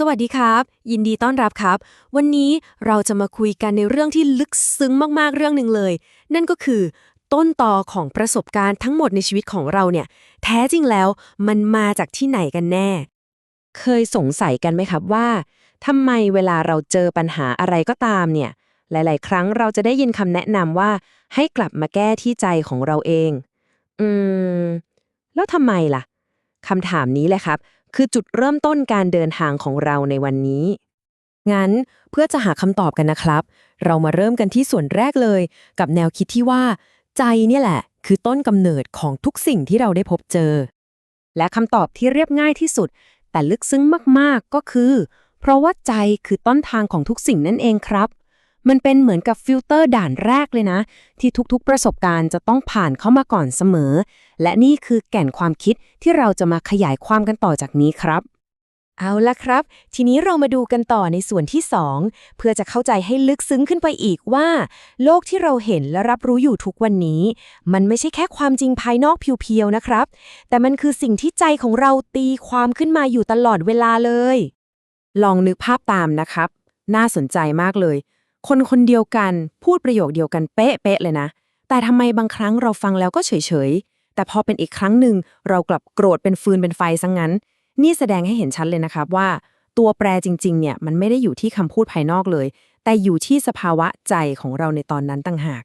สวัสดีครับ ยินดีต้อนรับครับ วันนี้เราจะมาคุยกันในเรื่องที่ลึกซึ้งมากๆเรื่องหนึ่งเลย นั่นก็คือ ต้นตอของประสบการณ์ทั้งหมดในชีวิตของเราเนี่ย แท้จริงแล้วมันมาจากที่ไหนกันแน่ เคยสงสัยกันไหมครับว่าทำไมเวลาเราเจอปัญหาอะไรก็ตามเนี่ย หลาย ๆ ครั้งเราจะได้ยินคำแนะนำว่า ให้กลับมาแก้ที่ใจของเราเอง อืม แล้วทำไมล่ะคำถามนี้แหละครับ คือจุดเริ่มต้นการเดินทางของเราในวันนี้ งั้นเพื่อจะหาคำตอบกันนะครับ เรามาเริ่มกันที่ส่วนแรกเลย กับแนวคิดที่ว่า ใจเนี่ยแหละ คือต้นกำเนิดของทุกสิ่งที่เราได้พบเจอ และคำตอบที่เรียบง่ายที่สุด แต่ลึกซึ้งมากๆก็คือ เพราะว่าใจคือต้นทางของทุกสิ่งนั่นเองครับ มันเป็นเหมือนกับฟิลเตอร์ด่านแรกเลยนะ ที่ทุกๆประสบการณ์จะต้องผ่านเข้ามาก่อนเสมอ และนี่คือแก่นความคิดที่เราจะมาขยายความกันต่อจากนี้ครับ เอาละครับ ทีนี้เรามาดูกันต่อในส่วนที่ 2 เพื่อจะเข้าใจให้ลึกซึ้งขึ้นไปอีกว่า โลกที่เราเห็นและรับรู้อยู่ทุกวันนี้ มันไม่ใช่แค่ความจริงภายนอกเพียวๆนะครับ แต่มันคือสิ่งที่ใจของเราตีความขึ้นมาอยู่ตลอดเวลาเลย ลองนึกภาพตามนะครับ น่าสนใจมากเลย คนคนเดียวกัน พูดประโยคเดียวกันเป๊ะๆเลยนะ แต่ทำไมบางครั้งเราฟังแล้วก็เฉยๆแต่พอเป็นอีกครั้งหนึ่งเรากลับโกรธเป็นฟืนเป็นไฟซะงงั้น นี่แสดงให้เห็นชัดเลยนะครับว่า ตัวแปรจริงๆ เนี่ยมันไม่ได้อยู่ที่คำพูดภายนอกเลย แต่อยู่ที่สภาวะใจของเราในตอนนั้นต่างหาก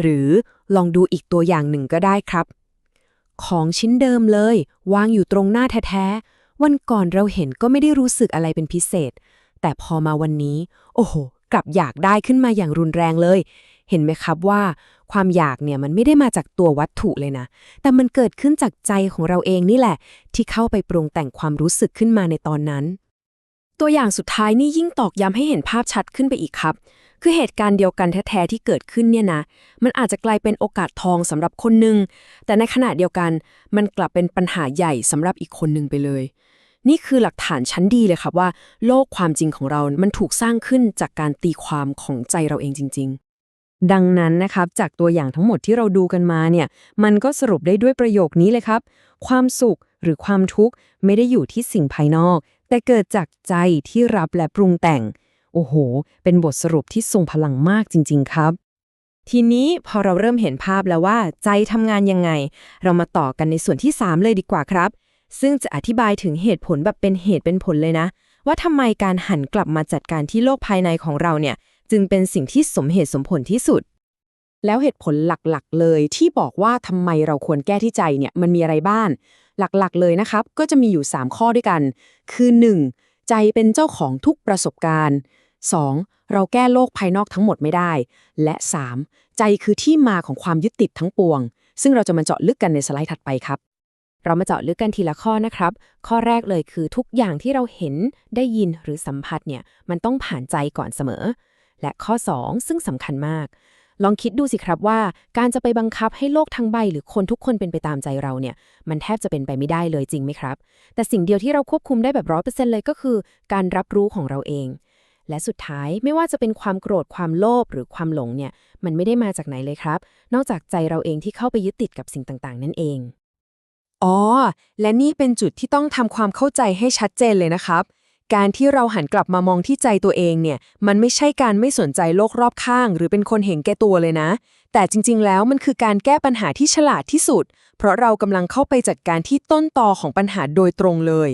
หรือลองดูอีกตัวอย่างหนึ่งก็ได้ครับ ของชิ้นเดิมเลยวางอยู่ตรงหน้าแท้ๆวันก่อนเราเห็นก็ไม่ได้รู้สึกอะไรเป็นพิเศษ แต่พอมาวันนี้ โอ้โห กลับอยากได้ขึ้นมาอย่างรุนแรงเลย เห็นไหมครับว่า ความอยากเนี่ยมันไม่ได้มาจากตัววัตถุเลยนะ แต่มันเกิดขึ้นจากใจของเราเองนี่แหละ ที่เข้าไปปรุงแต่งความรู้สึกขึ้นมาในตอนนั้น ตัวอย่างสุดท้ายนี่ยิ่งตอกย้ำให้เห็นภาพชัดขึ้นไปอีกครับ คือเหตุการณ์เดียวกันแท้ๆที่เกิดขึ้นเนี่ยนะ มันอาจจะกลายเป็นโอกาสทองสำหรับคนหนึ่งแต่ในขณะเดียวกัน มันกลับเป็นปัญหาใหญ่สำหรับอีกคนหนึ่งไปเลย นี่คือหลักฐานชั้นดีเลยครับว่า โลกความจริงของเรา มันถูกสร้างขึ้นจากการตีความของใจเราเองจริง ๆดังนั้นนะครับ จากตัวอย่างทั้งหมดที่เราดูกันมาเนี่ย มันก็สรุปได้ด้วยประโยคนี้เลยครับ ความสุขหรือความทุกข์ไม่ได้อยู่ที่สิ่งภายนอก แต่เกิดจากใจที่รับและปรุงแต่ง โอ้โห เป็นบทสรุปที่ทรงพลังมากจริง ๆ ครับ ทีนี้พอเราเริ่มเห็นภาพแล้วว่า ใจทำงานยังไง เรามาต่อกันในส่วนที่ 3 เลยดีกว่าครับ ซึ่งจะอธิบายถึงเหตุผลแบบเป็นเหตุเป็นผลเลยนะ ว่าทำไมการหันกลับมาจัดการที่โลกภายในของเราเนี่ย จึงเป็นสิ่งที่สมเหตุสมผลที่สุด แล้วเหตุผลหลักๆ เลยที่บอกว่าทำไมเราควรแก้ที่ใจเนี่ยมันมีอะไรบ้างหลักๆ เลยนะครับ ก็จะมีอยู่ 3 ข้อด้วยกัน คือ 1. ใจเป็นเจ้าของทุกประสบการณ์ 2. เราแก้โลกภายนอกทั้งหมดไม่ได้ และ 3. ใจคือที่มาของความยึดติดทั้งปวง ซึ่งเราจะมาเจาะลึกกันในสไลด์ถัดไปครับ เรามาเจาะลึกกันทีละข้อนะครับ ข้อแรกเลยคือทุกอย่างที่เราเห็นได้ยินหรือสัมผัสเนี่ยมันต้องผ่านใจก่อนเสมอ และข้อ 2 ซึ่งสำคัญมาก ลองคิดดูสิครับว่า การจะไปบังคับให้โลกทั้งใบ หรือคนทุกคนเป็นไปตามใจเราเนี่ย มันแทบจะเป็นไปไม่ได้เลยจริงไหมครับ แต่สิ่งเดียวที่เราควบคุมได้แบบร้อยเปอร์เซ็นต์เลยก็คือ การรับรู้ของเราเองและสุดท้ายไม่ว่าจะเป็นความโกรธความโลภหรือความหลงเนี่ย มันไม่ได้มาจากไหนเลยครับ นอกจากใจเราเองที่เข้าไปยึดติดกับสิ่งต่างๆ นั่นเอง อ๋อ และนี่เป็นจุดที่ต้องทำความเข้าใจให้ชัดเจนเลยนะครับ การที่เราหันกลับมามองที่ใจตัวเองเนี่ย มันไม่ใช่การไม่สนใจโลกรอบข้าง หรือเป็นคนเห็นแก่ตัวเลยนะ แต่จริง ๆ แล้วมันคือการแก้ปัญหาที่ฉลาดที่สุด เพราะเรากำลังเข้าไปจัดการที่ต้นตอของปัญหาโดยตรงเลย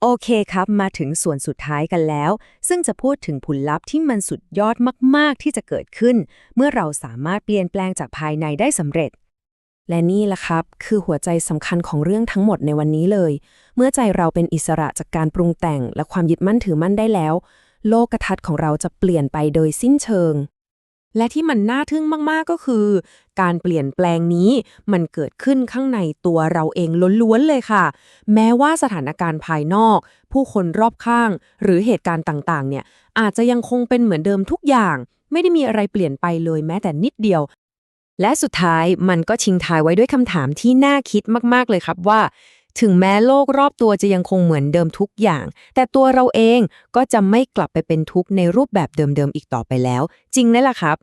โอเคครับ มาถึงส่วนสุดท้ายกันแล้ว ซึ่งจะพูดถึงผลลัพธ์ที่มันสุดยอดมาก ๆ ที่จะเกิดขึ้น เมื่อเราสามารถเปลี่ยนแปลงจากภายในได้สำเร็จ และนี่แหละครับ คือหัวใจสำคัญของเรื่องทั้งหมดในวันนี้เลย เมื่อใจเราเป็นอิสระจากการปรุงแต่งและความยึดมั่นถือมั่นได้แล้ว โลกทัศน์ของเราจะเปลี่ยนไปโดยสิ้นเชิง และที่มันน่าทึ่งมากๆก็คือ การเปลี่ยนแปลงนี้มันเกิดขึ้นข้างในตัวเราเองล้วนๆเลยค่ะ แม้ว่าสถานการณ์ภายนอก ผู้คนรอบข้าง หรือเหตุการณ์ต่างๆ เนี่ยอาจจะยังคงเป็นเหมือนเดิมทุกอย่าง ไม่ได้มีอะไรเปลี่ยนไปเลยแม้แต่นิดเดียว และสุดท้ายมันก็ชิงทายไว้ด้วยคำถามที่น่าคิดมาก ๆ เลยครับว่า ถึงแม้โลกรอบตัวจะยังคงเหมือนเดิมทุกอย่าง แต่ตัวเราเองก็จะไม่กลับไปเป็นทุกข์ในรูปแบบเดิมๆอีกต่อไปแล้ว จริงไหมล่ะครับ